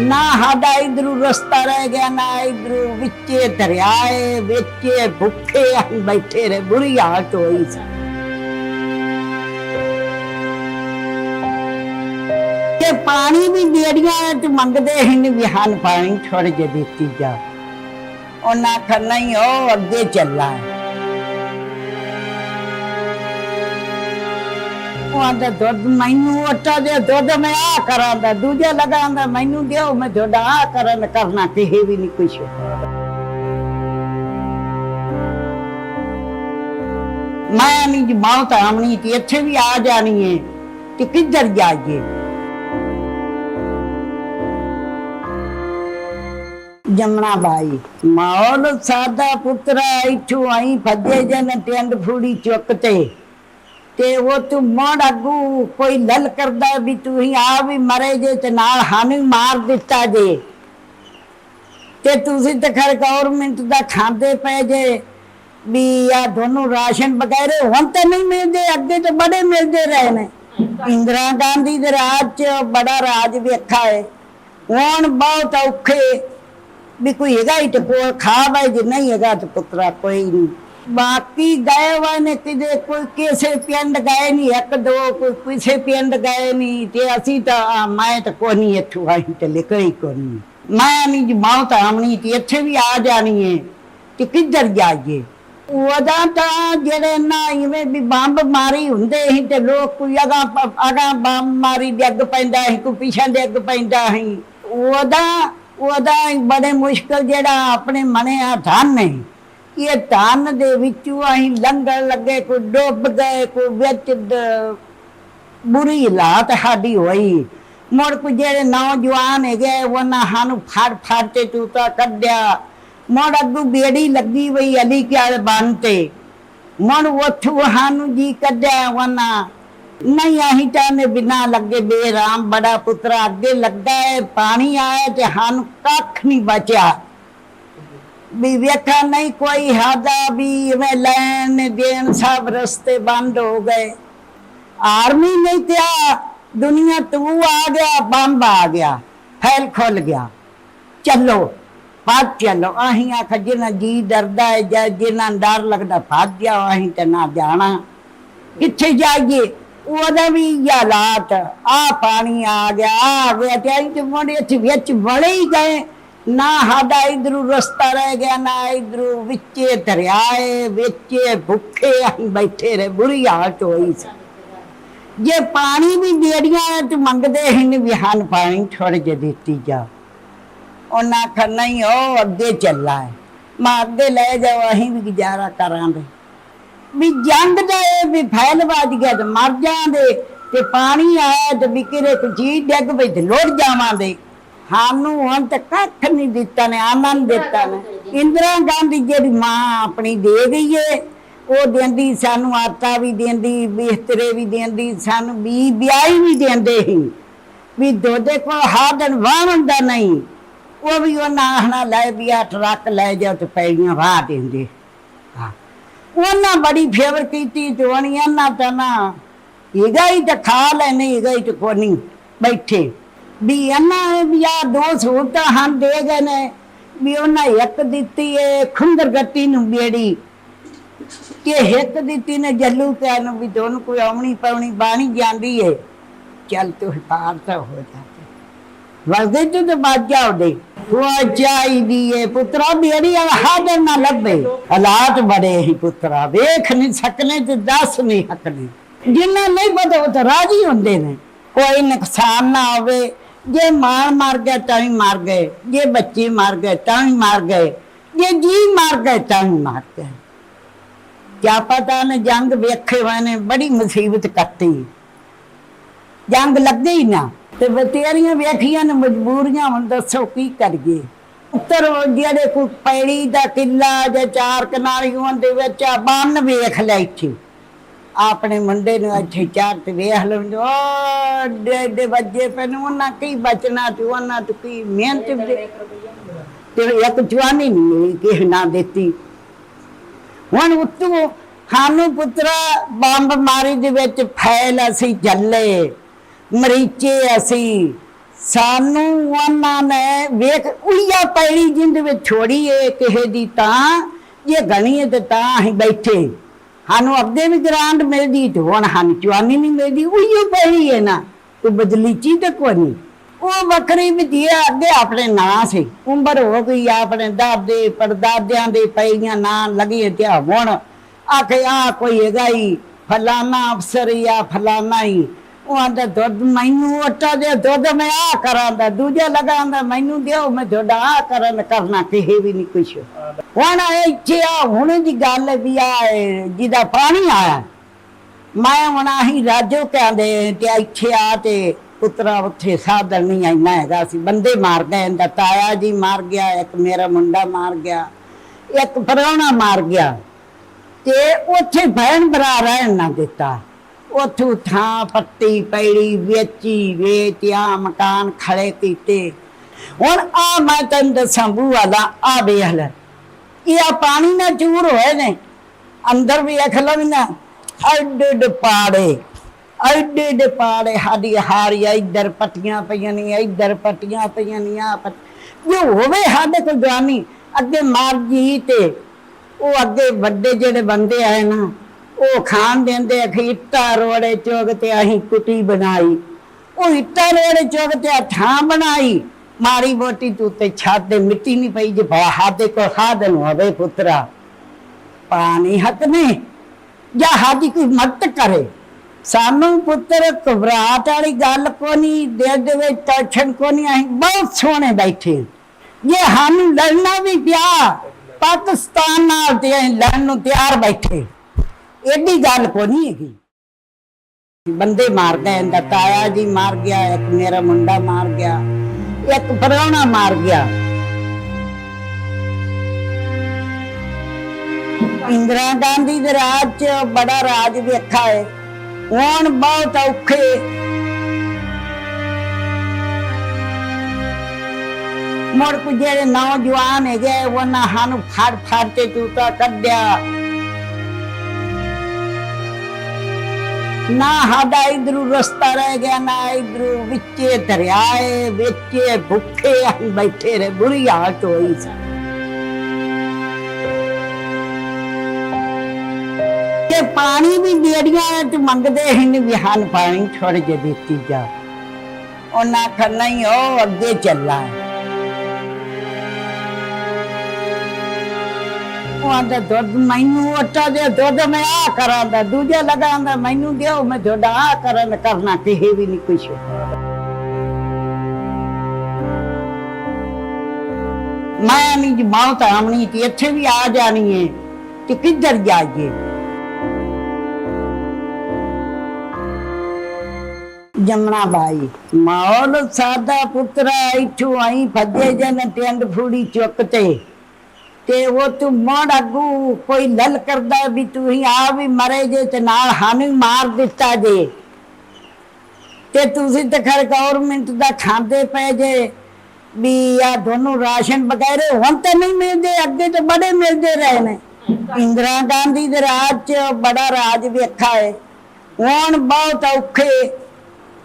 A: ਨਾ ਸਾਡਾ ਇਧਰੂ ਰਸਤਾ ਰਹਿ ਗਿਆ, ਨਾ ਇਧਰੂ ਵਿੱਚੇ ਦਰਿਆਏ, ਵਿੱਚੇ ਭੁੱਖੇ ਬੈਠੇ ਰਹੇ, ਬੁਰੀ ਹਾਲਤ ਹੋਈ ਸੀ ਤੇ ਪਾਣੀ ਵੀ ਬੇੜੀਆਂ ਚ ਮੰਗਦੇ ਹਨ ਵੀ ਹਨ ਪਾਣੀ ਥੋੜੇ ਜਿਹੇ ਦਿੱਤੀ ਜਾ ਉਹਨਾਂ ਆਖਿਆ, ਨਹੀਂ, ਉਹ ਅੱਗੇ ਚੱਲਾ ਹੈ ਉਹ ਆਂਦਾ ਦੁੱਧ, ਮੈਨੂੰ ਆਟਾ ਦੇ ਦੁੱਧ ਮੈਂ ਆ ਕਰਾਂਦਾ, ਦੂਜਾ ਲਗਾਉਂਦਾ, ਮੈਨੂੰ ਦਿਓ, ਮੈਂ ਤੁਹਾਡਾ ਆ ਕਰਨ, ਕਰਨਾ ਕਿਹੇ ਵੀ ਨਹੀਂ ਕੁਛ। ਮੈਂ ਨਹੀਂ ਜੀ ਆਮਣੀ ਤੇ ਇੱਥੇ ਵੀ ਆ ਜਾਣੀ ਹੈ ਤੇ ਕਿੱਧਰ ਜਾਈਏ? ਜਮਨਾ ਬਾਈ, ਮਾਹੌਲ ਸਾਦਾ ਪੁੱਤਰਾ, ਇਥੋਂ ਆਈ ਭੱਜੇ ਜਨ ਟੈਂਡ ਫੂੜੀ ਚੁੱਕ ਤੇ। ਤੇ ਉਹ ਤੂੰ ਮੋੜ ਅੱਗੂ ਕੋਈ ਲਲ ਕਰਦਾ ਵੀ ਤੂੰ ਹੀ ਆ ਵੀ ਮਰੇ ਜੇ ਤੇ ਨਾਲ ਹਾਨੂੰ ਮਾਰ ਦਿੱਤਾ ਜੇ। ਤੇ ਤੁਸੀਂ ਤਾਂ ਖਰ ਗਵਰਨਮੈਂਟ ਦਾ ਖਾਂਦੇ ਪਏ ਜੇ, ਵੀ ਆ ਦੋਨੋਂ ਰਾਸ਼ਨ ਵਗੈਰੇ ਹੁਣ ਤਾਂ ਨਹੀਂ ਮਿਲਦੇ, ਅੱਗੇ ਤਾਂ ਬੜੇ ਮਿਲਦੇ ਰਹੇ ਨੇ। ਇੰਦਰਾ ਗਾਂਧੀ ਦੇ ਰਾਜ ਚ ਬੜਾ ਰਾਜ ਵੇਖਾ ਹੈ ਹੁਣ ਬਹੁਤ ਔਖੇ, ਵੀ ਕੋਈ ਹੈਗਾ ਹੀ ਤੇ ਕੋਲ ਖਾ ਬਾਈ ਜੇ ਨਹੀਂ ਹੈਗਾ ਤੇ ਪੁੱਤਰਾ ਕੋਈ ਨਹੀਂ। ਬਾਕੀ ਗਏ ਹੋਏ ਨੇ ਕਿਤੇ ਕੋਈ ਕਿਸੇ ਪਿੰਡ ਗਏ ਨਹੀਂ ਇੱਕ ਦੋ ਕੋਈ ਕਿਸੇ ਪਿੰਡ ਗਏ ਨਹੀਂ ਤੇ ਅਸੀਂ ਤਾਂ ਮੈਂ ਤਾਂ ਕੋਈ ਨਹੀਂ ਇੱਥੋਂ ਆਈ ਤੇ ਲਿਖਈ ਕੋਈ ਮੈਂ ਨਹੀਂ ਮੌਤ ਆਮਣੀ ਤੇ ਇੱਥੇ ਵੀ ਆ ਜਾਣੀ ਹੈ ਤੇ ਕਿੱਧਰ ਜਾਈਏ? ਉਹਦਾ ਤਾਂ ਜਿਹੜੇ ਨਾ ਇਵੇਂ ਵੀ ਬੰਬ ਮਾਰੀ ਹੁੰਦੇ ਸੀ ਤੇ ਲੋਕ ਕੋਈ ਅਗਾ ਅਗਾ ਬੰਬ ਮਾਰੀ ਡਿੱਗ ਪੈਂਦਾ ਸੀ, ਕੋਈ ਪਿਛਾਂ ਡਿੱਗ ਪੈਂਦਾ ਸੀ। ਉਹਦਾ ਉਹਦਾ ਬੜੇ ਮੁਸ਼ਕਲ ਜਿਹੜਾ ਆਪਣੇ ਮਨੇ ਆ ਧਨ ਨੇ। ਇਹ ਧਨ ਦੇ ਵਿੱਚੋਂ ਅਸੀਂ ਲੰਗਰ ਲੱਗੇ, ਕੋਈ ਡੁੱਬ ਗਏ, ਕੋਈ ਵਿੱਚ ਬੁਰੀ ਹਾਲਾਤ ਸਾਡੀ ਹੋਈ। ਮੁੜ ਕੋ ਜਿਹੜੇ ਨੌਜਵਾਨ ਹੈਗੇ, ਉਹਨਾਂ ਸਾਨੂੰ ਫੜ ਫੜ ਤੇ ਟੂਟਾ ਕੱਢਿਆ। ਮੁੜ ਅੱਗੂ ਬੇੜੀ ਲੱਗੀ ਹੋਈ ਅਲੀ ਕੇ ਬੰਨ ਤੇ। ਮੁੜ ਉੱਥੋਂ ਸਾਨੂੰ ਜੀ ਕੱਢਿਆ ਉਹਨਾਂ। ਨਹੀਂ ਆਹੀ ਤਾਂ ਨੇ ਬਿਨਾ ਲੱਗੇ ਬੇਰਾਮ ਬੜਾ ਪੁੱਤਰਾ, ਅੱਗੇ ਲੱਗਾ ਹੈ, ਪਾਣੀ ਆਇਆ ਤੇ ਸਾਨੂੰ ਕੱਖ ਨਹੀਂ ਬਚਿਆ। ਵੀ ਵੇਖਾ ਨਹੀਂ ਕੋਈ ਹਾਦਾ ਵੀ ਮੈਂ ਲੈਣ ਦੇਣ ਸਭ ਰਸਤੇ ਬੰਦ ਹੋ ਗਏ। ਆਰਮੀ ਨਹੀਂ ਤਿਆ, ਦੁਨੀਆ ਤੂੰ ਆ ਗਿਆ, ਬੰਬ ਆ ਗਿਆ, ਫੈਲ ਖੁੱਲ ਗਿਆ। ਚੱਲੋ ਭੱਜ ਚੱਲੋ, ਅਸੀਂ ਆਖ ਜਿਨਾ ਜੀ ਡਰਦਾ ਹੈ ਜਾਂ ਜਿਨਾ ਡਰ ਲੱਗਦਾ ਭੱਜ ਜਾ ਅਸੀਂ ਤੇ ਨਾ ਜਾਣਾ। ਕਿੱਥੇ ਜਾਈਏ? ਉਹਦਾ ਵੀ ਹਾਲਾਤ ਆ ਪਾਣੀ ਆ ਗਿਆ ਆ ਗਿਆ ਤੇ ਮੁੰਡੇ ਇੱਥੇ ਵਿੱਚ ਵੜੇ ਹੀ ਗਏ। ਨਾ ਸਾਡਾ ਇਧਰੋਂ ਰਸਤਾ ਰਹਿ ਗਿਆ, ਨਾ ਇਧਰੋਂ ਵਿੱਚੇ ਦਰਿਆਏ, ਵਿੱਚੇ ਭੁੱਖੇ ਬੈਠੇ ਰਹੇ, ਬੁਰੀ ਹਾਲਤ ਹੋਈ ਸੀ। ਜੇ ਪਾਣੀ ਵੀ ਦੇੜੀਆਂ ਤੇ ਮੰਗਦੇ ਹਨ ਵੀ ਪਾਣੀ ਥੋੜੇ ਜਿਹੇ ਦਿੱਤੀ ਜਾ ਉਹਨਾਂ ਆਖਿਆ, ਨਹੀਂ, ਉਹ ਅੱਗੇ ਚੱਲਾ ਹੈ। ਮੈਂ ਅੱਗੇ ਲੈ ਜਾਓ, ਅਸੀਂ ਵੀ ਗੁਜ਼ਾਰਾ ਕਰਾਂਗੇ। ਵੀ ਜੰਗ ਦਾ ਇਹ ਵੀ ਫੈਲ ਵੱਜ ਗਿਆ ਤੇ ਮਰ ਜਾਂਦੇ ਤੇ ਪਾਣੀ ਆਇਆ ਤੇ ਵੀ ਕਿਰੇ ਕੋ ਚੀਜ਼ ਡਿੱਗ ਲੋੜ ਤੇ ਲੁੱਟ ਸਾਨੂੰ ਹੁਣ ਤੱਕ ਕੱਖ ਨਹੀਂ ਦਿੱਤਾ ਨੇ ਆਨੰਦ ਦਿੱਤਾ ਨੇ। ਇੰਦਰਾ ਗਾਂਧੀ ਜਿਹੜੀ ਮਾਂ ਆਪਣੀ ਦੇ ਗਈ ਏ ਉਹ ਦਿੰਦੀ ਸਾਨੂੰ ਆਟਾ ਵੀ ਦਿੰਦੀ ਬਿਸਤਰੇ ਵੀ ਦਿੰਦੀ ਸਾਨੂੰ ਵੀ ਵਿਆਹੀ ਵੀ ਦਿੰਦੇ ਸੀ। ਵੀ ਦੋਦੇ ਕੋਲ ਹਾਦਨ ਵਾਹਣ ਦਾ ਨਹੀਂ। ਉਹ ਵੀ ਉਹਨਾਂ ਆਹਣਾ ਲੈ ਵੀ ਆ ਟਰੱਕ ਲੈ ਜਾ ਤੇ ਪੈੜੀਆਂ ਵਾਹ ਦਿੰਦੇ। ਹਾਂ। ਉਹਨਾਂ ਬੜੀ ਫੇਵਰ ਕੀਤੀ ਜਵਾਨੀਆਂ ਨਾ ਤਾਂ ਨਾ ਇਹਗਾ ਹੀ ਤਾਂ ਖਾ ਲੈਨੇ ਇਹਗਾ ਹੀ ਤਾਂ ਨਹੀਂ ਬੈਠੇ। ਵੀ ਇਹਨਾਂ ਵੀ ਆ ਦੋ ਸਹੂਲਤਾਂ ਹਨ, ਦੇ ਗਏ ਨੇ। ਵੀ ਉਹਨਾਂ ਇੱਕ ਦਿੱਤੀ ਏ ਖੁੰਦਰ ਗੱਤੀ ਨੂੰ ਬੇੜੀ ਕਿ ਇੱਕ ਦਿੱਤੀ ਨੇ ਜੱਲੂ ਪਿਆ ਨੂੰ ਵੀ ਦੋਨ ਕੋਈ ਆਉਣੀ ਪਾਉਣੀ ਬਾਣੀ ਜਾਂਦੀ ਏ। ਚੱਲ ਤੂੰ ਪਾਰ ਤਾਂ ਹੋ ਜਾ ਵਰਦੇ ਤੂੰ ਤੇ ਬਾਜ ਜਾਉਦੇ ਉਹ ਚਾਹੀਦੀ ਏ ਪੁੱਤਰਾ ਮੇਰੀ ਹਾਜ਼ਰ ਨਾ ਲੱਭੇ। ਹਾਲਾਤ ਬੜੇ ਹੀ ਪੁੱਤਰਾ, ਵੇਖ ਨਹੀਂ ਸਕਨੇ ਤੇ ਦੱਸ ਨਹੀਂ ਸਕਨੇ ਜਿੰਨਾ ਨਹੀਂ ਪਤਾ ਉਹ ਤਾਂ ਰਾਜੀ ਹੁੰਦੇ ਨੇ, ਕੋਈ ਨੁਕਸਾਨ ਨਾ ਹੋਵੇ। ਜੇ ਮਾਂ ਮਰ ਗਿਆ ਤਾਂ ਵੀ ਮਰ ਗਏ, ਜੇ ਬੱਚੇ ਮਰ ਗਏ ਤਾਂ ਵੀ ਮਰ ਗਏ, ਜੇ ਜੀ ਮਰ ਗਏ ਤਾਂ ਵੀ ਮਰ ਗਏ। ਕਿਆ ਪਤਾ ਨੇ ਜੰਗ ਵੇਖੇ ਹੋਏ ਬੜੀ ਮੁਸੀਬਤ ਕੱਟੀ। ਜੰਗ ਲੱਗੇ ਹੀ ਨਾ, ਤੇ ਬਤੇਰੀਆਂ ਵੇਖੀਆਂ ਨੇ, ਮਜਬੂਰੀਆਂ, ਹੁਣ ਦੱਸੋ ਕੀ ਕਰੀਏ। ਉੱਤਰ ਜਿਹੜੇ ਕੋਈ ਪੈੜੀ ਦਾ ਕਿੱਲਾ ਜਾਂ ਚਾਰ ਕਨਾਲੀਆਂ ਦੇ ਵਿੱਚ ਬੰਨ ਵੇਖ ਲੈ ਇੱਥੇ। ਆਪਣੇ ਮੁੰਡੇ ਨੂੰ ਇੱਥੇ ਚਾਰ ਤੇ ਵੇਖ ਲਓ ਓ ਡੇ ਡੇ ਵੱਜੇ ਪੈਨ ਉਹਨਾਂ ਕੀ ਬਚਣਾ ਤੇ ਉਹਨਾਂ ਤੇ ਕੀ ਮਿਹਨਤ ਦੇ ਤੇ ਇੱਕ ਜਵਾਨੀ ਨਹੀਂ ਮਿਲੀ ਕਿਸੇ ਨਾ ਦਿੱਤੀ। ਹੁਣ ਉੱਤੋਂ ਸਾਨੂੰ ਪੁੱਤਰਾ ਬੰਬ ਮਾਰੀ ਦੇ ਵਿੱਚ ਫੈਲ ਅਸੀਂ ਜੱਲੇ, ਮਰੀਚੇ ਅਸੀਂ। ਸਾਨੂੰ ਉਹਨਾਂ ਨੇ ਵੇਖ, ਉਈਆ ਪੈੜੀ ਜਿੰਦ ਵਿੱਚ ਛੋੜੀ ਏ ਕਿਸੇ ਦੀ ਤਾਂ ਇਹ ਗਣੀ ਤੇ ਤਾਂ ਅਸੀਂ ਬੈਠੇ। ਸਾਨੂੰ ਅੱਗੇ ਵੀ ਗ੍ਰਾਂਟ ਮਿਲਦੀ ਤੇ ਹੁਣ ਸਾਨੂੰ ਚਵਾਨੀ ਨਹੀਂ ਮਿਲਦੀ ਉਈਓ ਪੈੜੀ ਏ ਨਾ। ਕੋਈ ਬਦਲੀ ਤੇ ਕੋਈ ਉਹ ਵੱਖਰੀ ਵੀ ਦੀ ਅੱਗੇ ਆਪਣੇ ਨਾਂ ਸੀ। ਉਮਰ ਹੋ ਗਈ, ਆਪਣੇ ਦਾਦੇ, ਪੜਦਾਦਿਆਂ ਦੇ ਪਈਆਂ ਨਾਂ ਲਗੀ ਤੇ ਹੁਣ ਆਖਿਆ ਕੋਈ ਹੈਗਾ ਹੀ ਫਲਾਨਾ ਅਫਸਰ ਜਾਂ ਫਲਾਨਾ ਹੀ ਉਹ ਆਂਦਾ, ਦੁੱਧ ਮੈਨੂੰ ਆਟਾ ਦੇ, ਦੁੱਧ ਮੈਂ ਆ ਕਰਾਂਦਾ, ਦੂਜਾ ਲਗਾਉਂਦਾ ਮੈਨੂੰ ਦਿਓ, ਮੈਂ ਤੁਹਾਡਾ ਆ ਕਰਨ ਕਰਨਾ ਕਿਹੇ ਵੀ ਨਹੀਂ ਕੁਛ। ਹੁਣ ਇੱਥੇ ਆ, ਹੁਣ ਦੀ ਗੱਲ ਵੀ ਆ, ਜਿਹਦਾ ਪਾਣੀ ਆਇਆ। ਮੈਂ ਹੁਣ ਆਹੀ ਰਾਜੋ ਕਹਿੰਦੇ, ਤੇ ਇੱਥੇ ਆ ਤੇ ਪੁੱਤਰਾ ਉੱਥੇ ਸਾਧਨ ਨਹੀਂ ਆਈਨਾ ਹੈਗਾ ਸੀ, ਬੰਦੇ ਮਾਰ ਗਏ ਇਹਦਾ ਤਾਇਆ ਜੀ ਮਾਰ ਗਿਆ, ਇੱਕ ਮੇਰਾ ਮੁੰਡਾ ਮਾਰ ਗਿਆ, ਇੱਕ ਪਰੌਣਾ ਮਾਰ ਗਿਆ, ਤੇ ਉੱਥੇ ਭੈਣ ਭਰਾ ਰਹਿਣ ਨਾ ਦਿੱਤਾ। ਉਥੋਂ ਥਾਂ ਪੱਟੀ ਪੈੜੀ ਵੇਚੀ ਵੇਚਿਆ ਮਕਾਨ ਖੜੇ ਕੀਤੇ। ਹੁਣ ਆ ਮੈਂ ਤੈਨੂੰ ਦੱਸਾਂ ਬੂਆ ਦਾ ਆ ਵੇਖ ਇਹ ਆ ਪਾਣੀ ਨਾਲ ਚੂਰ ਹੋਏ ਨੇ। ਅੰਦਰ ਵੀ ਅਖ ਲਵਨਾ ਐਡੇ ਐਡੇ ਪਾੜੇ, ਐਡੇ ਐਡੇ ਪਾੜੇ, ਸਾਡੀ ਹਾਰੀ ਇੱਧਰ ਪੱਟੀਆਂ ਪਈਆਂ ਨਹੀਂ ਇੱਧਰ ਪੱਟੀਆਂ ਪਈਆਂ ਨਹੀਂ ਆ ਜੋ ਹੋਵੇ ਸਾਡੇ ਕੋਲ ਜਾਨੀ, ਅੱਗੇ ਮਾਰਜੀ ਤੇ। ਉਹ ਅੱਗੇ ਵੱਡੇ ਜਿਹੜੇ ਬੰਦੇ ਆਏ ਨਾ ਉਹ ਖਾਣ ਦਿੰਦੇ ਅਖੀ ਇੱਟਾਂ ਰੋੜੇ ਚੋਗ ਤੇ ਅਸੀਂ ਕੁੱਟੀ ਬਣਾਈ। ਉਹ ਇੱਟਾਂ ਰੋੜੇ ਚੋਗ ਤੇ ਆਹ ਬਣਾਈ। ਮਾਰੀ ਬੋਟੀ ਤੂੰ ਤੇ ਛੱਤ ਦੇ ਮਿੱਟੀ ਨਹੀਂ ਪਈ ਜੇ ਸਾਡੇ ਕੋ ਸਾਧਨ ਹੋਵੇ ਪੁੱਤਰਾ। ਪਾਣੀ ਹੱਕ ਨੇ, ਜਾਂ ਸਾਡੀ ਕੋਈ ਮਦਦ ਕਰੇ। ਸਾਨੂੰ ਪੁੱਤਰ ਘਬਰਾਟ ਵਾਲੀ ਗੱਲ ਕੋ ਨਹੀਂ ਦੇ ਦੇਵੇ ਟੈਨਸ਼ਨ ਕੋ ਨਹੀਂ ਅਸੀਂ ਬਹੁਤ ਸੋਹਣੇ ਬੈਠੇ ਜੇ ਸਾਨੂੰ ਲੜਨਾ ਵੀ ਪਿਆ, ਪਾਕਿਸਤਾਨ ਨਾਲ ਤੇ ਅਸੀਂ ਲੜਨ ਨੂੰ ਤਿਆਰ ਬੈਠੇ। ਐਡੀ ਗੱਲ ਕੋ ਨਹੀਂ ਹੈਗੀ। ਬੰਦੇ ਮਾਰ ਗਏ, ਇਹਦਾ ਤਾਇਆ ਜੀ ਮਾਰ ਗਿਆ, ਇੱਕ ਮੇਰਾ ਮੁੰਡਾ ਮਾਰ ਗਿਆ, ਇੱਕ ਪਰੌਣਾ ਮਾਰ ਗਿਆ। ਇੰਦਰਾ ਗਾਂਧੀ ਦੇ ਰਾਜ ਚ ਬੜਾ ਰਾਜ ਵੇਖਾ ਹੈ ਹੁਣ ਬਹੁਤ ਔਖੇ। ਮੁੜ ਕੁ ਜਿਹੜੇ ਨੌਜਵਾਨ ਹੈਗੇ, ਉਹਨਾਂ ਸਾਨੂੰ ਫੜ ਫੜ ਕੇ ਤੂਤਾ ਕੱਢਿਆ। ਨਾ ਸਾਡਾ ਇਧਰੂ ਰਸਤਾ ਰਹਿ ਗਿਆ, ਨਾ ਇਧਰੂ ਵਿੱਚੇ ਦਰਿਆਏ, ਵਿੱਚੇ ਭੁੱਖੇ ਅਸੀਂ ਬੈਠੇ ਰਹੇ, ਬੁਰੀ ਹਾਲਤ ਹੋਈ ਸੀ ਤੇ ਪਾਣੀ ਵੀ ਦੇੜੀਆਂ ਤੇ ਮੰਗਦੇ ਹਨ ਵੀ ਹਨ ਪਾਣੀ ਥੋੜੇ ਜਿਹੇ ਦਿੱਤੀ ਜਾ ਉਹਨਾਂ ਆਖਿਆ ਹੀ ਉਹ ਅੱਗੇ ਚੱਲਾ ਹੈ ਆਂਦਾ ਦੁੱਧ, ਮੈਨੂੰ ਅੱਟਾ ਦੇ ਦੁੱਧ ਮੈਂ ਆ ਕਰਾਂਦਾ, ਦੂਜਾ ਲਗਾਉਂਦਾ ਮੈਨੂੰ ਦਿਓ, ਮੈਂ ਤੁਹਾਡਾ ਆ ਕਰਨ, ਕਰਨਾ ਕਿਸੇ ਵੀ ਨਹੀਂ ਕੁਛ। ਮੈਂ ਨਹੀਂ ਜੀ ਮੌਤ ਆਮਣੀ ਤੇ ਇੱਥੇ ਵੀ ਆ ਜਾਣੀ ਹੈ ਤੇ ਕਿੱਧਰ ਜਾਈਏ? ਜਮਨਾ ਬਾਈ, ਮਾਹੌਲ ਸਾਦਾ ਪੁੱਤਰਾ, ਇਥੋਂ ਆਈ ਭੱਜੇ ਜਨ ਟਿੰਡ ਫੂੜੀ ਚੁੱਕ ਤੇ। ਤੇ ਉਹ ਤੂੰ ਮੋੜ ਕੋਈ ਲਲ ਕਰਦਾ ਵੀ ਤੂੰ ਹੀ ਆ ਵੀ ਮਰੇ ਜੇ ਤੇ ਨਾਲ ਸਾਨੂੰ ਮਾਰ ਦਿੱਤਾ ਜੇ। ਤੇ ਤੁਸੀਂ ਤਾਂ ਖਰ ਗਵਰਨਮੈਂਟ ਦਾ ਖਾਂਦੇ ਪਏ ਜੇ, ਵੀ ਆ ਦੋਨੋਂ ਰਾਸ਼ਨ ਵਗੈਰੇ ਹੁਣ ਤਾਂ ਨਹੀਂ ਮਿਲਦੇ, ਅੱਗੇ ਤਾਂ ਬੜੇ ਮਿਲਦੇ ਰਹੇ ਨੇ। ਇੰਦਰਾ ਗਾਂਧੀ ਦੇ ਰਾਜ ਚ ਬੜਾ ਰਾਜ ਵੇਖਾ ਹੈ। ਹੁਣ ਬਹੁਤ ਔਖੇ,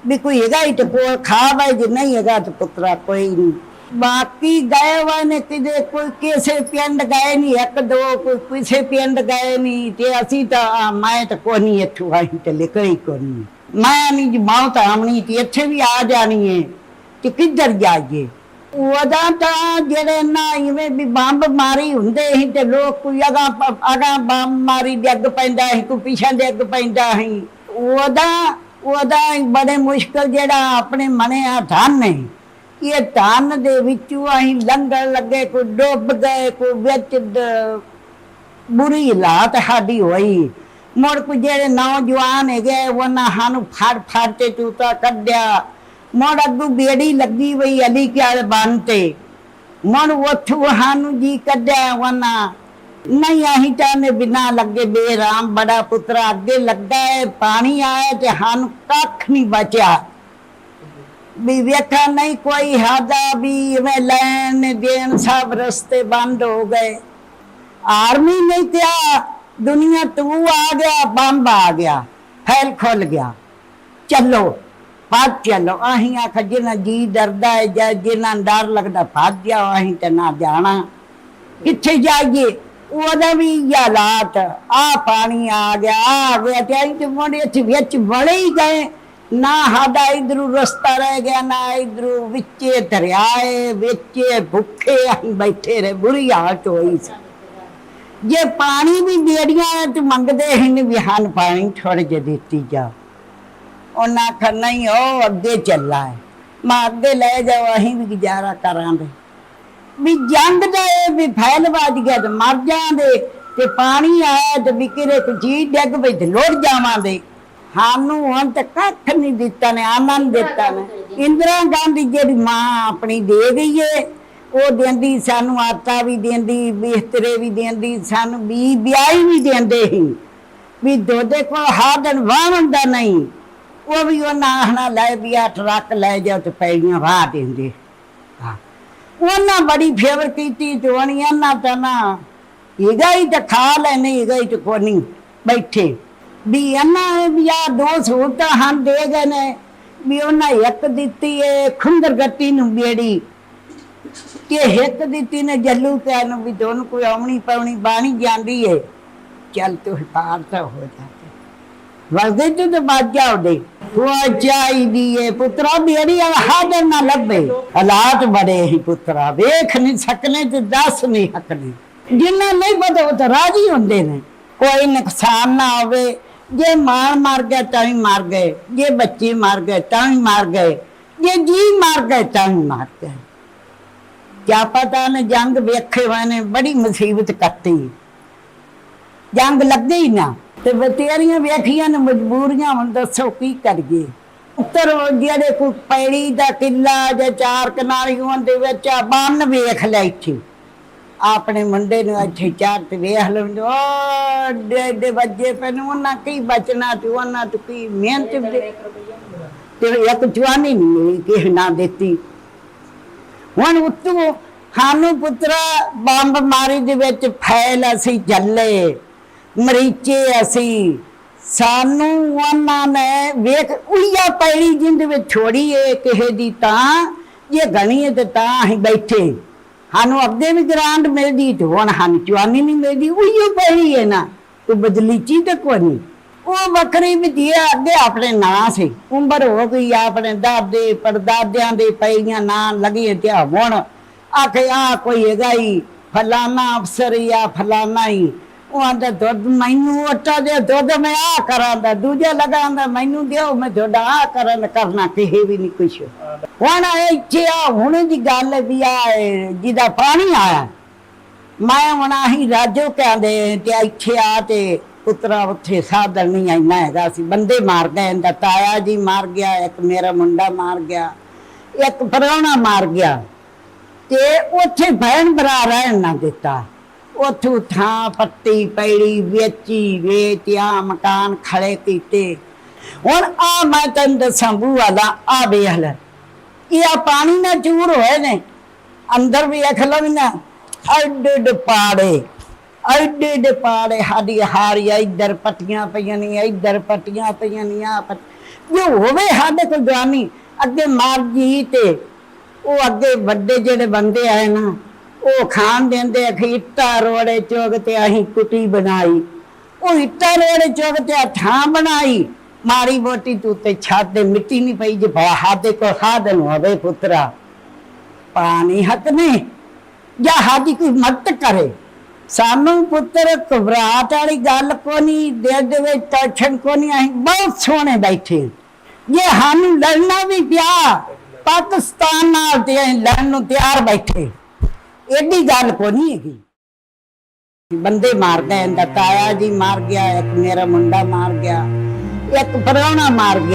A: ਵੀ ਕੋਈ ਹੈਗਾ ਹੀ ਤੇ ਕੋਲ ਖਾ ਬਾਈ ਜੇ ਨਹੀਂ ਹੈਗਾ ਤੇ ਪੁੱਤਰਾ ਕੋਈ ਨਹੀਂ। ਬਾਕੀ ਗਏ ਵਾ ਨੇ ਕਿਤੇ ਕੋਈ ਕਿਸੇ ਪਿੰਡ ਗਏ ਨਹੀਂ ਇੱਕ ਦੋ ਕੋਈ ਕਿਸੇ ਪਿੰਡ ਗਏ ਨਹੀਂ ਤੇ ਅਸੀਂ ਤਾਂ ਮੈਂ ਤਾਂ ਕੋਈ ਨਹੀਂ ਇੱਥੋਂ ਆਈ ਤੇ ਲਿਖਈ ਕੋਈ ਨਹੀਂ ਮੈਂ ਨਹੀਂ ਜੀ ਮੌਤ ਆਮਣੀ ਤੇ ਇੱਥੇ ਵੀ ਆ ਜਾਣੀ ਹੈ ਤੇ ਕਿੱਧਰ ਜਾਈਏ? ਉਹਦਾ ਤਾਂ ਜਿਹੜੇ ਨਾ ਇਵੇਂ ਵੀ ਬੰਬ ਮਾਰੀ ਹੁੰਦੇ ਸੀ ਤੇ ਲੋਕ ਕੋਈ ਅਗਾ ਅਗਾ ਬੰਬ ਮਾਰੀ ਡਿੱਗ ਪੈਂਦਾ ਸੀ, ਕੋਈ ਪਿਛਾਂ ਡਿੱਗ ਪੈਂਦਾ ਸੀ। ਉਹਦਾ ਉਹਦਾ ਬੜੇ ਮੁਸ਼ਕਲ ਜਿਹੜਾ ਆਪਣੇ ਮਨੇ ਆ ਧਨ ਨੇ। ਇਹ ਧਨ ਦੇ ਵਿੱਚੋਂ ਅਸੀਂ ਲੰਗਰ ਲੱਗੇ, ਕੋਈ ਡੁੱਬ ਗਏ, ਕੋਈ ਵਿੱਚ ਬੁਰੀ ਹਾਲਾਤ ਸਾਡੀ ਹੋਈ। ਮੁੜ ਕੋ ਜਿਹੜੇ ਨੌਜਵਾਨ ਹੈਗੇ, ਉਹਨਾਂ ਸਾਨੂੰ ਫੜ ਫੜ ਕੇ ਤੂਤਾ ਕੱਢਿਆ। ਮੁੜ ਅੱਗੂ ਬੇੜੀ ਲੱਗੀ ਹੋਈ ਅਲੀ ਕੇ ਬੰਨ ਤੇ। ਮੁੜ ਉੱਥੋਂ ਸਾਨੂੰ ਜੀ ਕੱਢਿਆ ਉਹਨਾਂ। ਨਹੀਂ, ਅਸੀਂ ਤਾਂ ਨੇ ਬਿਨਾ ਲੱਗੇ ਬੇਰਾਮ ਬੜਾ ਪੁੱਤਰਾ, ਅੱਗੇ ਲੱਗਾ ਹੈ ਪਾਣੀ ਆਇਆ ਤੇ ਸਾਨੂੰ ਕੱਖ ਨਹੀਂ ਬਚਿਆ। ਵੀ ਵੇਖਾ ਨਹੀਂ ਕੋਈ ਹਾਦਾ ਵੀ ਮੈਂ ਲੈਣ ਦੇਣ ਸਭ ਰਸਤੇ ਬੰਦ ਹੋ ਗਏ। ਆਰਮੀ ਨਹੀਂ ਕਿਹਾ ਦੁਨੀਆ ਤੂੰ ਆ ਗਿਆ, ਬੰਬ ਆ ਗਿਆ, ਫੈਲ ਖੁੱਲ ਗਿਆ। ਚੱਲੋ, ਭੱਜ ਚੱਲੋ, ਅਸੀਂ ਆਖ ਜਿਨਾ ਜੀ ਡਰਦਾ ਹੈ ਜਾਂ ਜਿਨਾ ਡਰ ਲੱਗਦਾ, ਭੱਜ ਜਾ ਅਸੀਂ ਤੇ ਨਾ ਜਾਣਾ। ਕਿੱਥੇ ਜਾਈਏ? ਉਹਦਾ ਵੀ ਹਾਲਾਤ ਆ ਪਾਣੀ ਆ ਗਿਆ, ਆਹ ਆ ਗਿਆ ਤੇ ਮੁੰਡੇ ਇੱਥੇ ਵਿੱਚ ਵੜੇ ਹੀ ਗਏ। ਨਾ ਸਾਡਾ ਇਧਰੂ ਰਸਤਾ ਰਹਿ ਗਿਆ, ਨਾ ਇਧਰੂ ਵਿੱਚੇ ਦਰਿਆਏ, ਵਿੱਚੇ ਭੁੱਖੇ ਅਸੀਂ ਬੈਠੇ ਰਹੇ, ਬੁਰੀ ਹਾਲਤ ਹੋਈ ਸੀ। ਜੇ ਪਾਣੀ ਵੀ ਦੇੜੀਆਂ ਤੇ ਮੰਗਦੇ ਹਨ ਵੀ ਪਾਣੀ ਥੋੜੇ ਜਿਹੇ ਦਿੱਤੀ ਜਾ ਉਹਨਾਂ ਆਖਿਆ, ਨਹੀਂ, ਉਹ ਅੱਗੇ ਚੱਲਾ ਹੈ। ਮੈਂ ਅੱਗੇ ਲੈ ਜਾਓ, ਅਸੀਂ ਵੀ ਗੁਜ਼ਾਰਾ ਕਰਾਂਗੇ। ਵੀ ਜੰਗ ਦਾ ਇਹ ਵੀ ਫੈਲ ਵੱਜ ਗਿਆ ਤੇ ਮਰ ਜਾਂਦੇ ਤੇ ਪਾਣੀ ਆਇਆ ਤੇ ਵੀ ਕਿਰੇ ਕੋ ਚੀਜ਼ ਡਿੱਗ ਪਈ ਤੇ ਸਾਨੂੰ ਹੁਣ ਤੱਕ ਕੱਖ ਨਹੀਂ ਦਿੱਤਾ ਨੇ ਆਨੰਦ ਦਿੱਤਾ ਨੇ। ਇੰਦਰਾ ਗਾਂਧੀ ਜਿਹੜੀ ਮਾਂ ਆਪਣੀ ਦੇ ਗਈ ਏ ਉਹ ਦਿੰਦੀ ਸਾਨੂੰ ਆਟਾ ਵੀ ਦਿੰਦੀ ਬਿਸਤਰੇ ਵੀ ਦਿੰਦੀ ਸਾਨੂੰ ਵੀ ਵਿਆਹੀ ਵੀ ਦਿੰਦੇ ਸੀ। ਵੀ ਦੋਦੇ ਕੋਲ ਹਾਦਨ ਵਾਹਣ ਦਾ ਨਹੀਂ। ਉਹ ਵੀ ਉਹ ਨਾਹਣਾ ਲੈ ਵੀ ਆ ਟਰੱਕ ਲੈ ਜਾ ਤੇ ਪੈੜੀਆਂ ਵਾਹ ਦਿੰਦੇ। ਹਾਂ। ਉਹਨਾਂ ਬੜੀ ਫੇਵਰ ਕੀਤੀ ਉਹਨੀਆਂ ਨਾ ਤਾਂ ਨਾ ਇਹਗਾ ਹੀ ਤਾਂ ਖਾ ਲੈਨੇ ਇਹਗਾ ਹੀ ਤਾਂ ਨਹੀਂ ਬੈਠੇ। ਵੀ ਇਹਨਾਂ ਵੀ ਆ ਦੋ ਸਹੂਲਤਾਂ ਹਨ, ਦੇ ਗਏ ਨੇ। ਵੀ ਉਹਨਾਂ ਇੱਕ ਦਿੱਤੀ ਏ ਖੁੰਦਰ ਗੱਤੀ ਨੂੰ ਬੇੜੀ। ਕਿ ਇੱਕ ਦਿੱਤੀ ਨੇ ਜੱਲੂ ਪਿਆ ਨੂੰ ਵੀ ਦੋਨ ਕੋਈ ਆਉਣੀ ਪਾਉਣੀ ਬਾਣੀ ਜਾਂਦੀ ਏ। ਚੱਲ ਤੂੰ ਪਾਰ ਤਾਂ ਹੋ ਜਾ ਵਰਦੇ ਤੂੰ ਤੇ ਬਾਜ ਜਾਉਦੇ ਉਹ ਚਾਹੀਦੀ ਏ ਪੁੱਤਰਾ ਮੇਰੀ ਹਾਜ਼ਰ ਨਾ ਲੱਭੇ। ਹਾਲਾਤ ਬੜੇ ਹੀ ਪੁੱਤਰਾ, ਵੇਖ ਨਹੀਂ ਸਕਨੇ ਤੇ ਦੱਸ ਨਹੀਂ ਸਕਨੇ ਜਿੰਨਾ ਨਹੀਂ ਪਤਾ ਉਹ ਤਾਂ ਰਾਜੀ ਹੁੰਦੇ ਨੇ। ਕੋਈ ਨੁਕਸਾਨ ਨਾ ਹੋਵੇ। ਜੇ ਮਾਰ ਮਰ ਗਿਆ ਤਾਂ ਵੀ ਮਰ ਗਏ, ਜੇ ਬੱਚੇ ਮਰ ਗਏ ਤਾਂ ਵੀ ਮਰ ਗਏ, ਜੇ ਜੀ ਮਰ ਗਏ ਤਾਂ ਵੀ ਮਰ ਗਏ। ਕਿਆ ਪਤਾ ਨੇ ਜੰਗ ਵੇਖੇ ਹੋਏ ਬੜੀ ਮੁਸੀਬਤ ਕੱਟੀ। ਜੰਗ ਲੱਗੇ ਹੀ ਨਾ, ਤੇ ਬਤੇਰੀਆਂ ਵੇਖੀਆਂ ਨੇ, ਮਜਬੂਰੀਆਂ, ਹੁਣ ਦੱਸੋ ਕੀ ਕਰੀਏ। ਉੱਤਰ ਜਿਹੜੇ ਕੋਈ ਪੈੜੀ ਦਾ ਕਿੱਲਾ ਜਾਂ ਚਾਰ ਕਨਾਲੀਆਂ ਦੇ ਵਿੱਚ ਬੰਨ ਵੇਖ ਲੈ ਇੱਥੇ। ਆਪਣੇ ਮੁੰਡੇ ਨੂੰ ਇੱਥੇ ਚਾਰ ਤੇ ਵੇਖ ਲੈਂਦੇ ਓ ਡੇ ਡੇ ਵੱਜੇ ਪੈਨ ਉਹਨਾਂ ਕੀ ਬਚਣਾ ਤੇ ਉਹਨਾਂ ਤੋਂ ਕੀ ਮਿਹਨਤ ਦੇ। ਤੇ ਇੱਕ ਜਵਾਨੀ ਨਹੀਂ ਮਿਲੀ ਕਿਸੇ ਨਾ ਦਿੱਤੀ। ਹੁਣ ਉਤੋਂ ਸਾਨੂੰ ਪੁੱਤਰਾ ਬੰਬ ਮਾਰੀ ਦੇ ਵਿੱਚ ਫੈਲ ਅਸੀਂ ਜੱਲੇ ਮਰੀਚੇ ਅਸੀਂ। ਸਾਨੂੰ ਉਹਨਾਂ ਨੇ ਵੇਖ ਉਈਆ ਪੈੜੀ ਜਿੰਦ ਵਿੱਚ ਛੋੜੀ ਏ ਕਿਸੇ ਦੀ ਤਾਂ ਜੇ ਗਣੀ ਏ ਤੇ ਤਾਂ ਅਸੀਂ ਬੈਠੇ। ਸਾਨੂੰ ਅੱਗੇ ਵੀ ਗ੍ਰਾਂਟ ਮਿਲਦੀ ਤੇ ਹੁਣ ਸਾਨੂੰ ਚਵਾਨੀ ਨਹੀਂ ਮਿਲਦੀ ਉਈਓ ਪੈੜੀ ਏ ਨਾ। ਤੂੰ ਬਦਲੀ ਤੇ ਕੋਈ ਉਹ ਵੱਖਰੀ ਵੀ ਦੀ ਅੱਗੇ ਆਪਣੇ ਨਾਂ ਸੀ। ਉਮਰ ਹੋ ਗਈ ਆਪਣੇ ਦਾਦੇ, ਪੜਦਾਦਿਆਂ ਦੇ ਪਈਆਂ ਨਾਂ ਲੱਗੇ ਤੇ ਹੁਣ। ਆਖਿਆ ਕੋਈ ਹੈਗਾ ਹੀ ਫਲਾਨਾ ਅਫਸਰ ਜਾਂ ਫਲਾਨਾ ਹੀ ਉਹ ਆਂਦਾ, ਦੁੱਧ ਮੈਨੂੰ ਆਟਾ ਦੇ, ਦੁੱਧ ਮੈਂ ਆ ਕਰਾਂਦਾ, ਦੂਜਾ ਲਗਾਉਂਦਾ ਮੈਨੂੰ ਦਿਓ, ਮੈਂ ਤੁਹਾਡਾ ਆ ਕਰਨ ਕਰਨਾ ਕਿਹੇ ਵੀ ਨਹੀਂ ਕੁਛ। ਹੁਣ ਇੱਥੇ ਆ, ਹੁਣ ਦੀ ਗੱਲ ਵੀ ਆ, ਜਿਹਦਾ ਪਾਣੀ ਆਇਆ। ਮੈਂ ਹੁਣ ਆਹੀ ਰਾਜੋ ਕਹਿੰਦੇ, ਤੇ ਇੱਥੇ ਆ ਤੇ ਪੁੱਤਰਾ ਉੱਥੇ ਸਾਧਨ ਨਹੀਂ ਇੰਨਾ ਹੈਗਾ ਸੀ, ਬੰਦੇ ਮਾਰ ਗਏ, ਇਹਦਾ ਤਾਇਆ ਜੀ ਮਾਰ ਗਿਆ, ਇੱਕ ਮੇਰਾ ਮੁੰਡਾ ਮਾਰ ਗਿਆ, ਇੱਕ ਪਰੌਣਾ ਮਾਰ ਗਿਆ, ਤੇ ਉੱਥੇ ਭੈਣ ਭਰਾ ਰਹਿਣ ਨਾ ਦਿੱਤਾ। ਉਥੋਂ ਥਾਂ ਪੱਟੀ ਪੈੜੀ ਵੇਚੀ ਵੇਚਿਆ ਮਕਾਨ ਖੜੇ ਕੀਤੇ। ਹੁਣ ਆ ਮੈਂ ਤੈਨੂੰ ਦੱਸਾਂ ਬੂਆ ਦਾ, ਆ ਵੇਖ ਇਹ ਆ ਪਾਣੀ ਨਾਲ ਚੂਰ ਹੋਏ ਨੇ। ਅੰਦਰ ਵੀ ਅਖ ਲਵਨਾ ਐਡੇ ਐਡੇ ਪਾੜੇ, ਐਡੇ ਐਡੇ ਪਾੜੇ, ਸਾਡੀ ਹਾਰੀ ਇੱਧਰ ਪੱਟੀਆਂ ਪਈਆਂ ਨਹੀਂ ਇੱਧਰ ਪੱਟੀਆਂ ਪਈਆਂ ਨਹੀਂ ਆ ਜੋ ਹੋਵੇ ਸਾਡੇ ਕੋਲ ਜਾਨੀ ਅੱਗੇ ਮਾਰ ਜੀ ਤੇ ਉਹ ਅੱਗੇ ਵੱਡੇ ਜਿਹੜੇ ਬੰਦੇ ਆਏ ਨਾ ਉਹ ਖਾਣ ਦਿੰਦੇ ਅਖੀ ਇੱਟਾਂ ਰੋੜੇ ਚੋਗ ਤੇ ਅਸੀਂ ਕੁੱਟੀ ਬਣਾਈ। ਉਹ ਇੱਟਾਂ ਰੋੜੇ ਚੋਗ ਤੇ ਆਹ ਬਣਾਈ। ਮਾਰੀ ਮੋਟੀ ਤੂੰ ਤੇ ਛੱਤ ਦੇ ਮਿੱਟੀ ਨਹੀਂ ਪਈ ਜੇ ਸਾਡੇ ਕੋ ਸਾਧਨ ਹੋਵੇ ਪੁੱਤਰਾ। ਪਾਣੀ ਹੱਕ ਨੇ ਜਾਂ ਸਾਡੀ ਕੋਈ ਮਦਦ ਕਰੇ। ਸਾਨੂੰ ਪੁੱਤਰ ਘਬਰਾਟ ਵਾਲੀ ਗੱਲ ਕੋ ਨਹੀਂ ਦੇ ਦੇਵੇ ਟੈਨਸ਼ਨ ਕੋ ਨਹੀਂ ਅਸੀਂ ਬਹੁਤ ਸੋਹਣੇ ਬੈਠੇ ਜੇ ਸਾਨੂੰ ਲੜਨਾ ਵੀ ਪਿਆ, ਪਾਕਿਸਤਾਨ ਨਾਲ ਤੇ ਅਸੀਂ ਲੜਨ ਨੂੰ ਤਿਆਰ ਬੈਠੇ। ਐਡੀ ਗੱਲ ਕੋ ਨਹੀਂ ਹੈਗੀ। ਬੰਦੇ ਮਾਰ ਗਏ, ਇਹਦਾ ਤਾਇਆ ਜੀ ਮਾਰ ਗਿਆ, ਇੱਕ ਮੇਰਾ ਮੁੰਡਾ ਮਾਰ ਗਿਆ, ਇੱਕ ਪਰੌਣਾ ਮਾਰ ਗਿਆ।